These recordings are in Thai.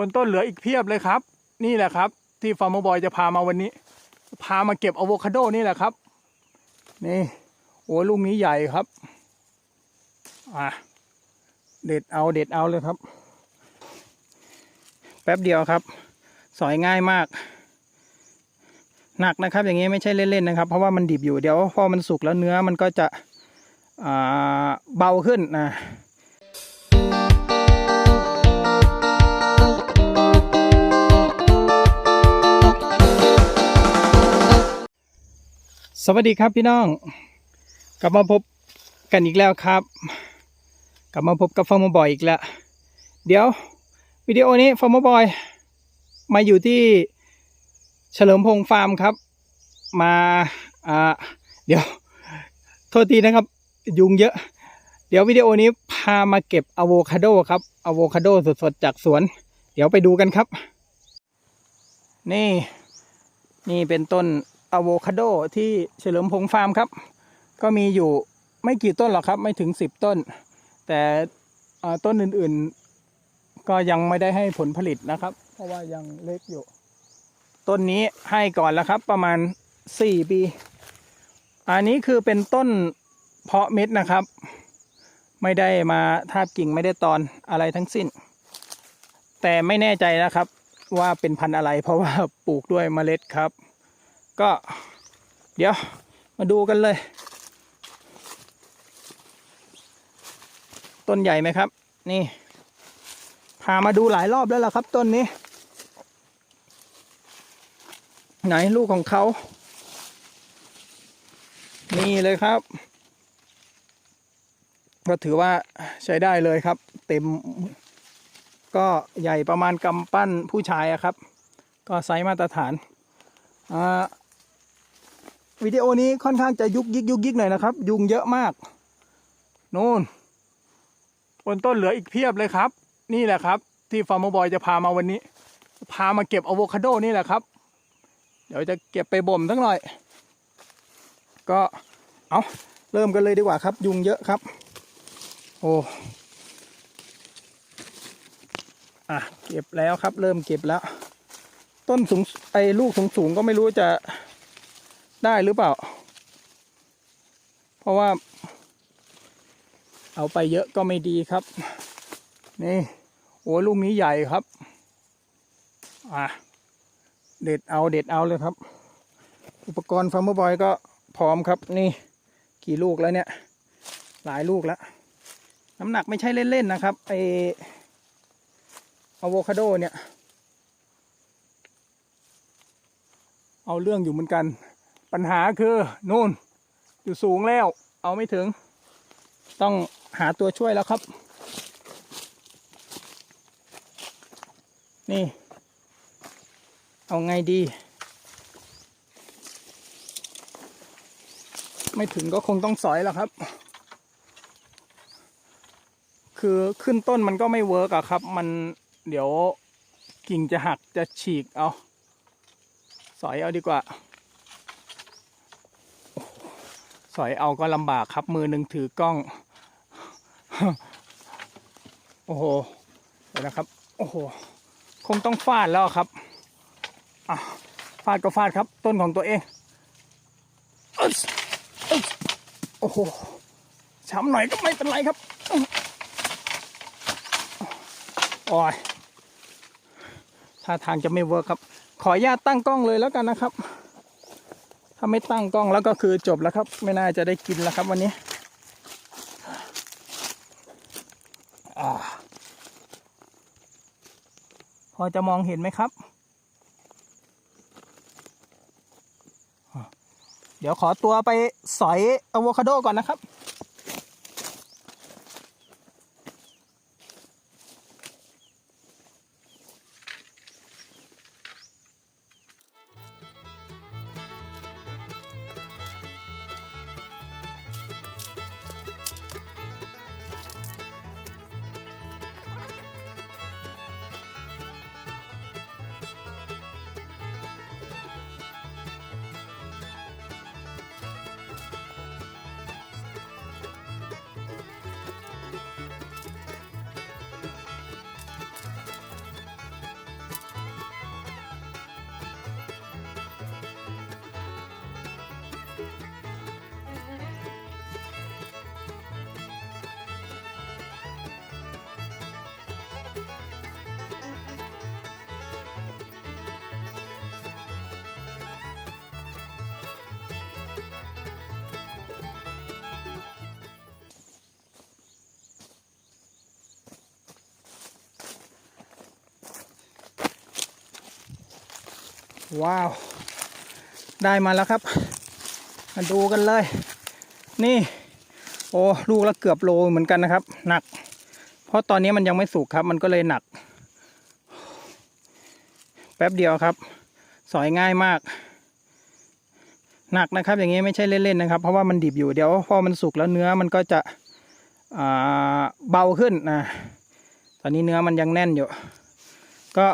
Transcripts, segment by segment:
บนต้นเหลืออีกเพียบเลยครับ นี่แหละครับ ที่ฟาร์มบอยจะพามาวันนี้ พามาเก็บอะโวคาโดนี่แหละครับ นี่โอ้ลูกนี้ใหญ่ครับ อะเด็ดเอาเด็ดเอาเลยครับ แป๊บเดียวครับ สอยง่ายมาก หนักนะครับ อย่างนี้ไม่ใช่เล่นๆนะครับ เพราะว่ามันดิบอยู่เดี๋ยวพอมันสุกแล้วเนื้อมันก็จะเบาขึ้นนะ สวัสดีครับพี่น้อง กลับมาพบกันอีกแล้วครับ กลับมาพบกับฟอร์มบอยอีกแล้วเดี๋ยววิดีโอนี้ฟอร์มบอยมาอยู่ที่เฉลิมพงษ์ฟาร์มครับ มาอ่าเดี๋ยวโทษทีนะครับ ยุงเยอะ เดี๋ยววิดีโอนี้พามาเก็บอะโวคาโดครับอะโวคาโดสดๆจากสวน เดี๋ยวไปดูกันครับ นี่นี่เป็นต้น อะโวคาโดที่เฉลิมพงษ์ฟาร์มครับ ก็มีอยู่ไม่กี่ต้นหรอกครับ ไม่ถึงสิบต้น แต่อ่าต้นอื่นๆ ก็ยังไม่ได้ให้ผลผลิตนะครับ เพราะว่ายังเล็กอยู่ ต้นนี้ให้ก่อนแล้วครับ ประมาณสี่ปี อันนี้คือเป็นต้นเพาะเม็ดนะครับ ไม่ได้มาทาบกิ่งไม่ได้ตอนอะไรทั้งสิ้น แต่ไม่แน่ใจนะครับว่าเป็นพันธุ์อะไรเพราะว่าปลูกด้วยเมล็ดครับ ก็เดี๋ยวมาดูกันเลย ต้นใหญ่ไหมครับ นี่ พามาดูหลายรอบแล้วล่ะครับต้นนี้ ไหนลูกของเขา นี่เลยครับ ก็ถือว่าใช้ได้เลยครับ เต็ม ก็ใหญ่ประมาณกำปั้นผู้ชายอะครับ ก็ไซส์มาตรฐานอ่า วิดีโอนี้ค่อนข้างจะยุกยิกยุกยิกหน่อยนะครับ ยุงเยอะมากนู่นบนต้นเหลืออีกเพียบเลยครับ นี่แหละครับ ที่ฟาร์มบอยจะพามาวันนี้ พามาเก็บอะโวคาโดนี่แหละครับ เดี๋ยวจะเก็บไปบ่มสักหน่อย ก็เอาเริ่มกันเลยดีกว่าครับ ยุงเยอะครับ โอ้อะเก็บแล้วครับ เริ่มเก็บแล้ว ต้นสูงไอ้ลูกสูงสูงก็ไม่รู้จะ ได้หรือเปล่า เพราะว่า เอาไปเยอะก็ไม่ดีครับ นี่โอ้ลูกนี้ใหญ่ครับ อะ เด็ดเอาเด็ดเอาเลยครับ อุปกรณ์ฟาร์มบอยก็พร้อมครับ นี่กี่ลูกแล้วเนี่ย หลายลูกแล้ว น้ำหนักไม่ใช่เล่นๆนะครับไออะโวคาโดเนี่ย เอาเรื่องอยู่เหมือนกัน ปัญหาคือนู่นอยู่สูงแล้ว เอาไม่ถึง ต้องหาตัวช่วยแล้วครับ นี่ เอาไงดี ไม่ถึงก็คงต้องสอยแล้วครับ คือขึ้นต้นมันก็ไม่เวิร์กอะครับ มันเดี๋ยวกิ่งจะหักจะฉีกเอา สอยเอาดีกว่า สอยเอาก็ลำบากครับ มือหนึ่งถือกล้อง โอ้โหเดี๋ยวนะครับ โอ้โห คงต้องฟาดแล้วครับอะฟาดก็ฟาดครับ ต้นของตัวเองโอ้โหช้ำหน่อยก็ไม่เป็นไรครับโอ้ยท่าทางจะไม่เวิร์คครับ ขออนุญาตตั้งกล้องเลยแล้วกันนะครับ ถ้าไม่ตั้งกล้องแล้วก็คือจบแล้วครับ ไม่น่าจะได้กินแล้วครับวันนี้พอจะมองเห็นไหมครับ เดี๋ยวขอตัวไปสอยอะโวคาโดก่อนนะครับ ว้าว ได้มาแล้วครับ มาดูกันเลย นี่ โอ้ลูกละเกือบโลเหมือนกันนะครับ หนัก เพราะตอนนี้มันยังไม่สุกครับ มันก็เลยหนัก แป๊บเดียวครับ สอยง่ายมาก หนักนะครับ อย่างนี้ไม่ใช่เล่นๆนะครับ เพราะว่ามันดิบอยู่เดี๋ยวพอมันสุกแล้วเนื้อมันก็จะเบาขึ้นนะตอนนี้เนื้อมันยังแน่นอยู่ ก็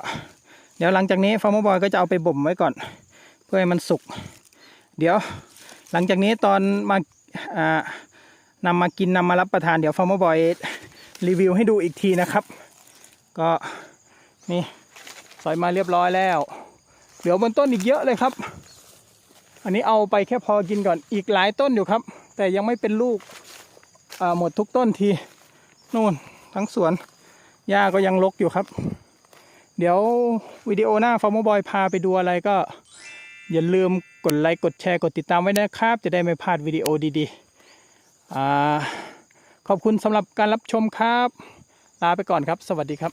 เดี๋ยวหลังจากนี้ฟาร์มบอยก็จะเอาไปบ่มไว้ก่อน เพื่อให้มันสุก เดี๋ยวหลังจากนี้ตอนมาอ่านำมากินนำมารับประทานเดี๋ยวฟาร์มบอยรีวิวให้ดูอีกทีนะครับ ก็นี่สอยมาเรียบร้อยแล้ว เหลือบนต้นอีกเยอะเลยครับ อันนี้เอาไปแค่พอกินก่อนอีกหลายต้นอยู่ครับ แต่ยังไม่เป็นลูกหมดทุกต้นทีนู่นทั้งสวนหญ้าก็ยังรกอยู่ครับ เดี๋ยววิดีโอหน้าฟอร์มบอยพาไปดูอะไรก็ อย่าลืมกดไลค์กดแชร์กดติดตามไว้นะครับ จะได้ไม่พลาดวิดีโอดีๆขอบคุณสำหรับการรับชมครับ ลาไปก่อนครับ สวัสดีครับ